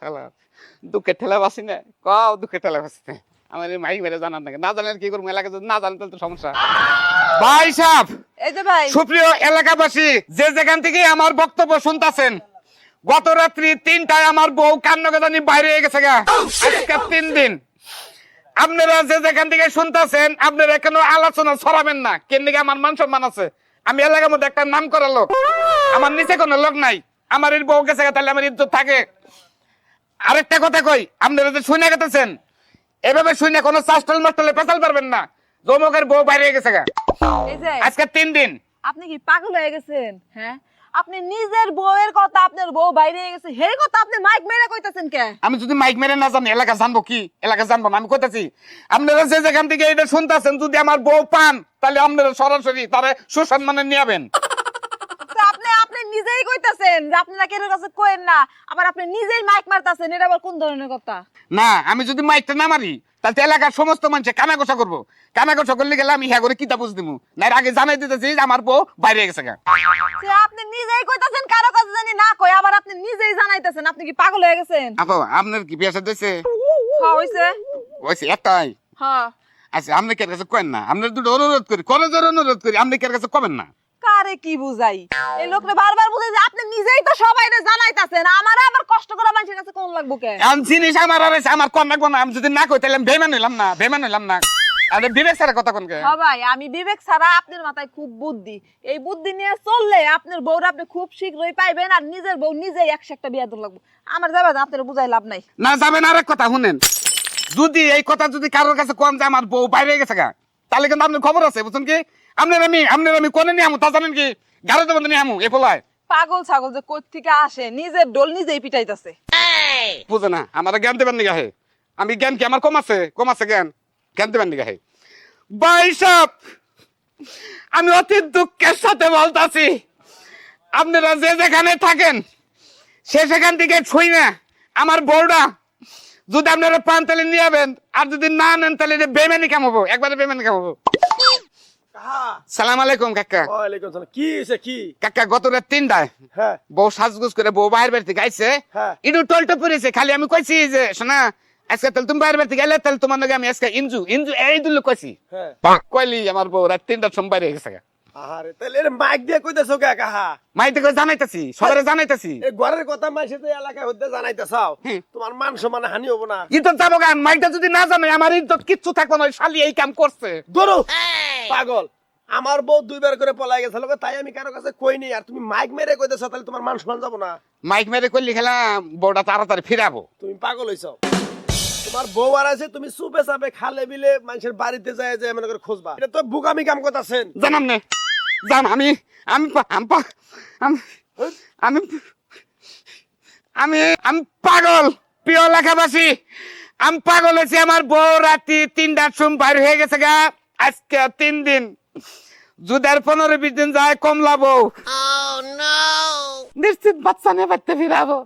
শালা দুঃখের ঠেলা বাসি না কও দুঃখের ঠেলা বাসি না আমার মাইক মেরে জানার নাকি। না জানেন কি করব? এলাকা যদি না জানেন তাহলে তো সমস্যা। ভাই সাহেব এই যে ভাই। সুপ্রিয় এলাকাবাসী যে যেখান থেকে আমার বক্তব্য শুনতাছেন গত রাত্রি তিনটায় আমার বউ কান্নকাদানি বাইরে হয়ে গেছে গা। আজকে তিন দিন। আপনারা যে যেখান থেকে শুনতাছেন আপনারা কেন আলোচনা ছড়াবেন না। কেন আমার মান সম্মান আছে? আমি এলাকার মধ্যে একটা নাম করা লোক। আমার নিচে কোনো লোক নাই। আমার এই বউ গেছে গা, তাহলে আমার ইজ্জত থাকে। আরেকটা কথা কই আপনারা যে শুনে গেতেছেন এভাবে শুনে কোনো চাষটল মাস্টলে পেঁচাল পারবেন না। জমকের বউ বাইরে গেছে গা। এই যে আজকে তিন দিন। আপনি কি পাগল হয়ে গেছেন? হ্যাঁ? আপনি নিজের বউয়ের কথা আপনার বউ বাইরে গেছে হে কথা আপনি মাইক মেরে কইতাছেন কে? আমি যদি মাইক মেরে না জানি এলাকা জানব কি? এলাকা জানব না আমি কোথাছি আপনারা যে যেখান থেকে এটা শুনতেছেন যদি আমার বউ পান তাহলে আপনারা সরাসরি তারা সুসম্মানে নিয়াবেন নিজেই কইতাছেন যে আপনারা কেন কাছে কোয়েন না। আবার আপনি নিজেই মাইক মারতাছেন এটা আবার কোন ধরনের কথা? না আমি যদি মাইকটা না মারি তাহলে এলাকার সমস্ত মানুষে কানাঘোষা করব। কানাঘোষা করলে গেলে আমি হ্যাঁ করে কিতা বুঝ দিমু? না আগে জানাই দিতেছি যে আমার বউ বাইরে গেছে গা। আপনি নিজেই কইতাছেন কারও কাছে জানি না কই আবার আপনি নিজেই জানাইতেছেন আপনি কি পাগল হয়ে গেছেন? আপা আপনার কি বিয়ে সাথে হয়েছে হ্যাঁ হইছে। হয়েছে একটাই হ্যাঁ। আচ্ছা আপনি কে কাছে করেন না? আপনার দুটো অনুরোধ করি করে জোর অনুরোধ করি আপনি কে কাছে কবেন না? কারে কি বুঝাই? এই লোকটা বারবার বুঝাই যে আপনি নিজেই তো সবাইরে জানাইতাছেন আমার আবার কষ্ট করে মানুষের কাছে কোন লাগবো কে? এমন জিনিস আমার আর আমার কন রাখব না আমি যদি না কই তাহলে আমি বেমান হইলাম না বেমান হইলাম না। আরে বিবেক স্যারের কথা কোনকে হ্যাঁ ভাই আমি বিবেক ছাড়া আপনার মাথায় খুব বুদ্ধি। এই বুদ্ধি নিয়ে চললে আপনার বউরা আপনি খুব শীঘ্রই পাইবেন আর নিজের বউ নিজেই একশো একটা বিয়া দিন লাগবো। আমার যাবে আপনার বুঝাই লাভ নাই। না যাবেন আরেক কথা শুনেন। যদি এই কথা যদি কারোর কাছে কম যে আমার বউ বাইরে গেছে গা তাহলে কিন্তু আপনার খবর আছে বুঝছেন কি? আপনার আমি আপনার আমি কোনে নিয়ে আমু? তা জানেন কি? গাড়িতে মধ্যে নিয়ে আমু এ পোলায়। পাগল ছাগল যে কোথ থেকে আসে নিজের ডোল নিজেই পিটাইতাছে। বুঝে না আমার জ্ঞান দেবেন নিগা হে আমি জ্ঞান কি আমার কম আছে? কম আছে জ্ঞান? জ্ঞান দেবেন নিগা হে বাইসব আমি অতি দুঃখের সাথে বলতাছি আপনারা যে যেখানে থাকেন সে সেখান থেকে ছুই না। আমার বউটা যদি আপনারা পান তাহলে নিয়ে যাবেন আর যদি না নেন তাহলে বেমানি কামাবো একবারে বেমানি কামাবো সালাম আলাইকুম কাকা। ওয়ালাইকুম সালাম কি হইছে কি? কাকা গত রাত তিনটায় হ্যাঁ। বউ সাজগুজ করে বউ থেকে আইছে হ্যাঁ। ইনু টলটো পড়েছে খালি আমি কইছি যে শোনা আজকে তাহলে তুমি থেকে এলে তাহলে তোমার নাকি আমি আজকে ইনজু ইনজু এই দুল কইছি। হ্যাঁ। কইলি আমার বউ রাত তিনটার সময় বাইরে গেছে। তাহলে মাইক দিয়ে কইতেছো কে কাহা? মাইতে কই জানাইতাছি সবারে জানাইতাছি। এই ঘরের কথা তো এলাকায় হইতে জানাইতে তোমার মান সম্মান হানি হব না। ইজ্জত যাব গান মাইকটা যদি না জানে আমার ইজ্জত কিচ্ছু থাকব না শালি এই কাম করছে। ধরো। পাগল। আমার বউ দুইবার করে পলাই গেছে লোকে তাই আমি কারও কাছে কই নেই আর তুমি মাইক মেরে কইতেছো তাহলে তোমার মান সম্মান যাব না। মাইক মেরে করলি খেলাম বউটা তাড়াতাড়ি ফিরাবো। তুমি পাগল হইছ। তোমার বউ আর আছে তুমি সুপে চাপে খালে বিলে মানুষের বাড়িতে যায় যে মনে করে খুঁজবা। এটা তো বুকামি কাম করতেছেন। জানাম নে জান আমি আমি আমি আমি আমি আমি পাগল প্রিয় লেখাবাসী। আমি পাগল হয়েছি আমার বউ রাতি তিনটার সময় বাইর হয়ে গেছে গা। আজকে তিন দিন। জুদার পনেরো বিশ দিন যায় কমলাবো। নিশ্চিত বাচ্চা নিয়ে বাড়তে ফিরাবো।